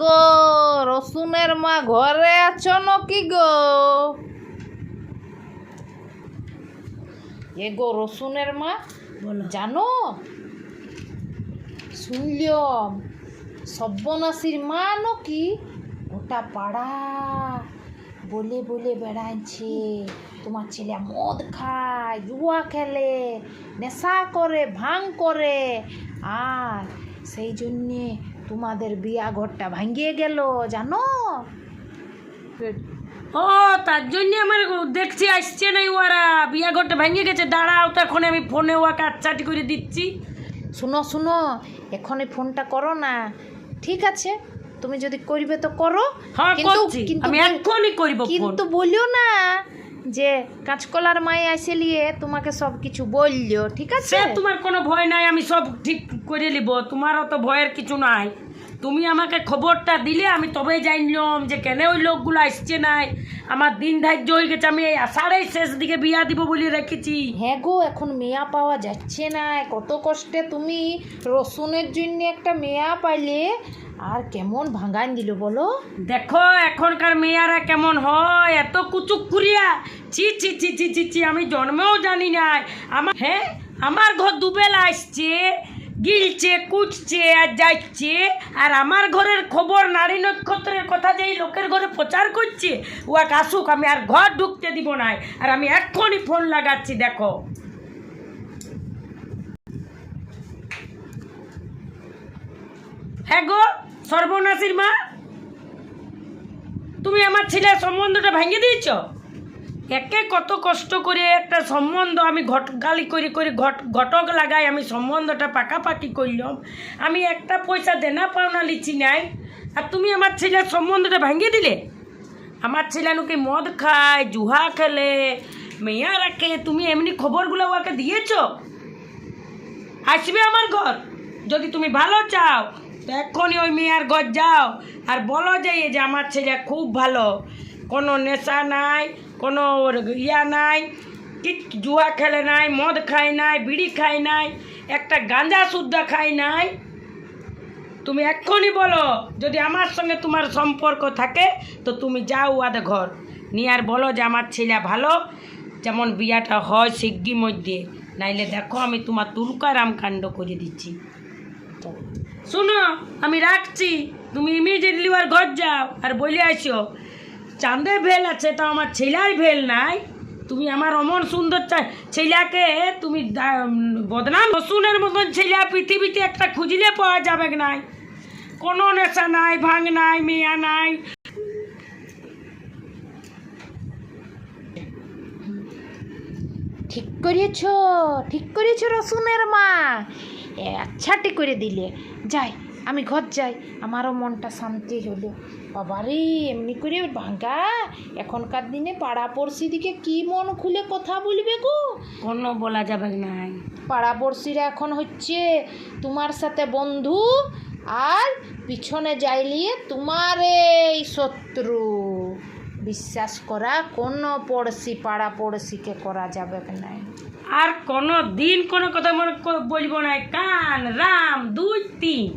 গো রসুনের মা ঘরে আছো নাকি গো? এ গো রসুনের মা? জানো? শুনলাম সব্যনাশীর মা নাকি? গোটা পাড়া। বলে বলে বেড়াচ্ছে তোমার ছেলে মদ খায় জুয়া খেলে নেশা করে ভাং করে। আর সেই জন্যে তোমাদের বিয়া ঘরটা ভাঙিয়ে গেল জানো? ও তার জন্য আমার দেখছি আসছে নাই ওরা। বিয়া ঘরটা ভাঙিয়ে গেছে দাঁড়াও তো এখন আমি ফোনে ওয়াকে আচ্ছাটি করে দিচ্ছি। শুনো শুনো এখনই ফোনটা করো না। ঠিক আছে তুমি যদি করবে তো করো। হ্যাঁ কিন্তু কিন্তু আমি করব কিন্তু বলিও না যে কাঁচকলার মায়ে আসে নিয়ে তোমাকে সব কিছু বলল ঠিক আছে? তোমার কোনো ভয় নাই আমি সব ঠিক করে নিব। তোমারও তো ভয়ের কিছু নাই। তুমি আমাকে খবরটা দিলে আমি তবেই জানলাম যে কেন ওই লোকগুলো আসছে নাই। আমার দিন ধার্য হয়ে গেছে আমি এই আষাঢ়ের শেষ দিকে বিয়া দিব বলে রেখেছি। হ্যাঁ গো এখন মেয়া পাওয়া যাচ্ছে না। কত কষ্টে তুমি রসুনের জন্য একটা মেয়া পাইলে আর কেমন ভাঙান দিল বলো? দেখো এখনকার মেয়ারা কেমন হয় এত কুচুক কুরিয়া ছি ছি ছি ছি ছি ছি আমি জন্মেও জানি নাই। আমার হ্যাঁ আমার ঘর দুবেলা আসছে। গিলছে কুচছে আর যাচ্ছে। আর আমার ঘরের খবর নারী নক্ষত্রের কথা যেই লোকের ঘরে প্রচার করছে ও এক আসুক, আমি আর ঘর ঢুকতে দিব না আর আমি এক্ষুনি ফোন লাগাচ্ছি, দেখো। হ্যাঁ গো, সর্বনাশীর মা, তুমি আমার ছেলের সম্বন্ধটা ভেঙে দিয়েছ? একে কত কষ্ট করে একটা সম্বন্ধ আমি ঘট গালি করে করে ঘট, ঘটক লাগাই আমি সম্বন্ধটা পাকাপাকি করলাম আমি একটা পয়সা দেনা পাওনা লিচি নাই। আর তুমি আমার ছেলের সম্বন্ধটা ভাঙিয়ে দিলে? আমার ছেলে নাকি মদ খায়, জুহা খেলে, মেয়া রাখে। তুমি এমনি খবরগুলো ওকে দিয়েছ? আসবে আমার ঘর। যদি তুমি ভালো চাও তো এক্ষুনি ওই মেয়ার ঘর যাও। আর বলো যে যে আমার ছেলে খুব ভালো। কোনো নেশা নাই কোনো ওর ইয়া নাই জুয়া খেলে নাই মদ খায় নাই বিড়ি খায় নাই একটা গাঁজা শুদ্ধ খায় নাই তুমি এক্ষুনি বলো যদি আমার সঙ্গে তোমার সম্পর্ক থাকে তো তুমি যাও ওয়াদে ঘর নিয়ে আর বলো যে আমার ছেলে ভালো যেমন বিয়াটা হয় শিগগি মধ্যে নাইলে দেখো আমি তোমার তুলকারাম কাণ্ড করে দিচ্ছি শুনো আমি রাখছি তুমি ইমিডিয়েটলি ওর ঘর যাও আর বলে আসো চাঁদে ভেল আছে, তো আমার ছেলার ভেল নাই। তুমি আমার অমন সুন্দর ছেলেকে তুমি বদনাম রসুনের মতন ছেলে, পৃথিবীতে একটা খুঁজলে পাওয়া যাবে নাই। কোনো নেশা নাই ভাঙ নাই, মেয়া নাই। ঠিক করিয়েছ ঠিক করিয়েছ রসুনের মা। এ, আচ্ছাটি করে দিলে। যাই। আমি ঘর যাই আমারও মনটা শান্তি হলো। বাবারে এমনি করে ভাঙ্গা এখনকার দিনে পাড়া পড়শি দিকে কি মন খুলে কথা বলবে গো? কোনো বলা যাবে নাই। পাড়া পড়শিরা এখন হচ্ছে তোমার সাথে বন্ধু আর পিছনে যাইলিয়ে তোমার এই শত্রু। বিশ্বাস করা কোনো পড়শি পাড়া পড়শিকে করা যাবে না আর কোনো দিন কোনো কথা মনে বলব না কান রাম দুই তিন।